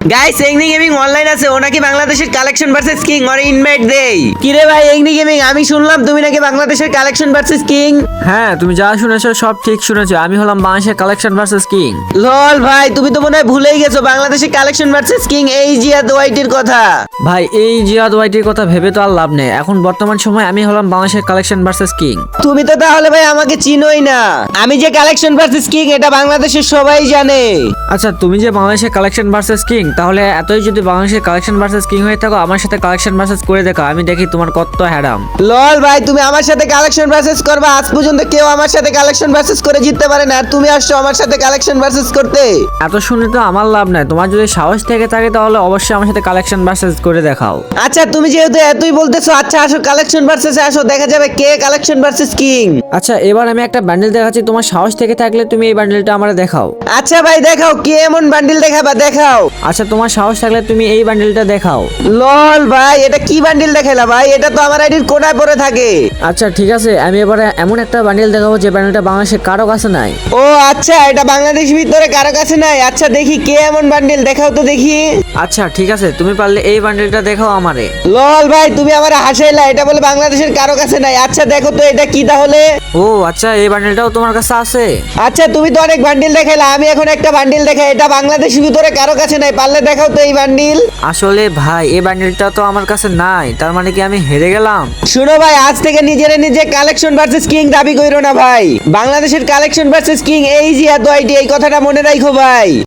Guys agony gaming online আছে। ও নাকি বাংলাদেশের কালেকশন ভার্সেস কিং ওর ইনভাইট দেই। কি রে ভাই এগনি গেমিং আমি শুনলাম তুমি নাকি বাংলাদেশের কালেকশন ভার্সেস কিং হ্যাঁ তুমি যা শুনেছো সব ঠিক শুনেছো। আমি হলাম বাংলাদেশের কালেকশন ভার্সেস কিং লল ভাই তুমি তো মনে হয় ভুলেই গেছো বাংলাদেশের কালেকশন ভার্সেস কিং এই জিয়াদ ওয়াইটির কথা। ভাই এই জিয়াদ ওয়াইটির কথা ভেবে তো আর লাভ নেই। এখন বর্তমান সময় আমি হলাম বাংলাদেশের কালেকশন ভার্সেস কিং তুমি তো তাহলে ভাই আমাকে চিনোই না। আমি যে কালেকশন ভার্সেস কিং এটা বাংলাদেশের সবাই জানে। আচ্ছা তুমি যে বাংলাদেশের কালেকশন ভার্সেস কিং তাহলে এতই যদি বাংলাদেশের কালেকশন ভার্সেস কিং হয়ে থাকো আমার সাথে কালেকশন ভার্সেস করে দেখো আমি দেখি তোমার কত হ্যাডাম লল ভাই তুমি আমার সাথে কালেকশন ভার্সেস করবে? আজ পর্যন্ত কেউ আমার সাথে কালেকশন ভার্সেস করে জিততে পারে না আর তুমি আসছো আমার সাথে কালেকশন ভার্সেস করতে। এত শুনে তো আমার লাভ নাই। তোমার যদি সাহস থেকে থাকে তাহলে অবশ্যই আমার সাথে কালেকশন ভার্সেস করে দেখাও। আচ্ছা তুমি যেহেতু এতই বলতেছো আচ্ছা আসো কালেকশন ভার্সেস আসো দেখা যাবে কে কালেকশন ভার্সেস কিং আচ্ছা এবার আমি একটা ব্যান্ডেল দেখাচ্ছি তোমার সাহস থেকে থাকলে তুমি এই ব্যান্ডেলটা আমার দেখাও। আচ্ছা ভাই দেখাও কে এমন বান্ডিল দেখাবা দেখাও। আচ্ছা তোমার সাহস থাকলে তুমি এই ব্যান্ডেলটা দেখাও। লল ভাই এটা কি বান্ডিল দেখাইলা ভাই? এটা তো আমার আইডির কোনায় পড়ে থাকে। আচ্ছা ঠিক আছে আমি এবারে এমন একটা বান্ডেল দেখাবো যে ব্যান্ডেলটা বাংলাদেশের কারও কাছে নাই। ও আচ্ছা এটা বাংলাদেশ ভিতরে কারও কাছে নাই। আচ্ছা দেখি কে এমন বান্ডিল দেখাও তো দেখি। আচ্ছা ঠিক আছে তুমি পারলে এই বান্ডেলটা দেখাও আমারে। লল ভাই তুমি আমার হাসাইলা এটা বলে বাংলাদেশের কারও কাছে নাই। আচ্ছা দেখো তো এটা কি তাহলে? ও আচ্ছা এই বান্ডেলটাও তোমার কাছে আছে? আচ্ছা তুমি তো অনেক বান্ডিল দেখাইলা আমি এখন একটা বান্ডিল দেখাই এটা বাংলাদেশ ভিতরে কারও কাছে নাই পারলে দেখাও তো এই বান্ডিল। আসলে ভাই এই বান্ডিলটা তো আমার কাছে নাই তার মানে কি আমি হেরে গেলাম? শুনো ভাই আজ থেকে নিজের নিজে কালেকশন ভার্সেস কিং দাবি কইরো না ভাই। বাংলাদেশের কালেকশন ভার্সেস কিং এই জিয়া দোয়াইটি এই কথাটা মনে রাখো ভাই।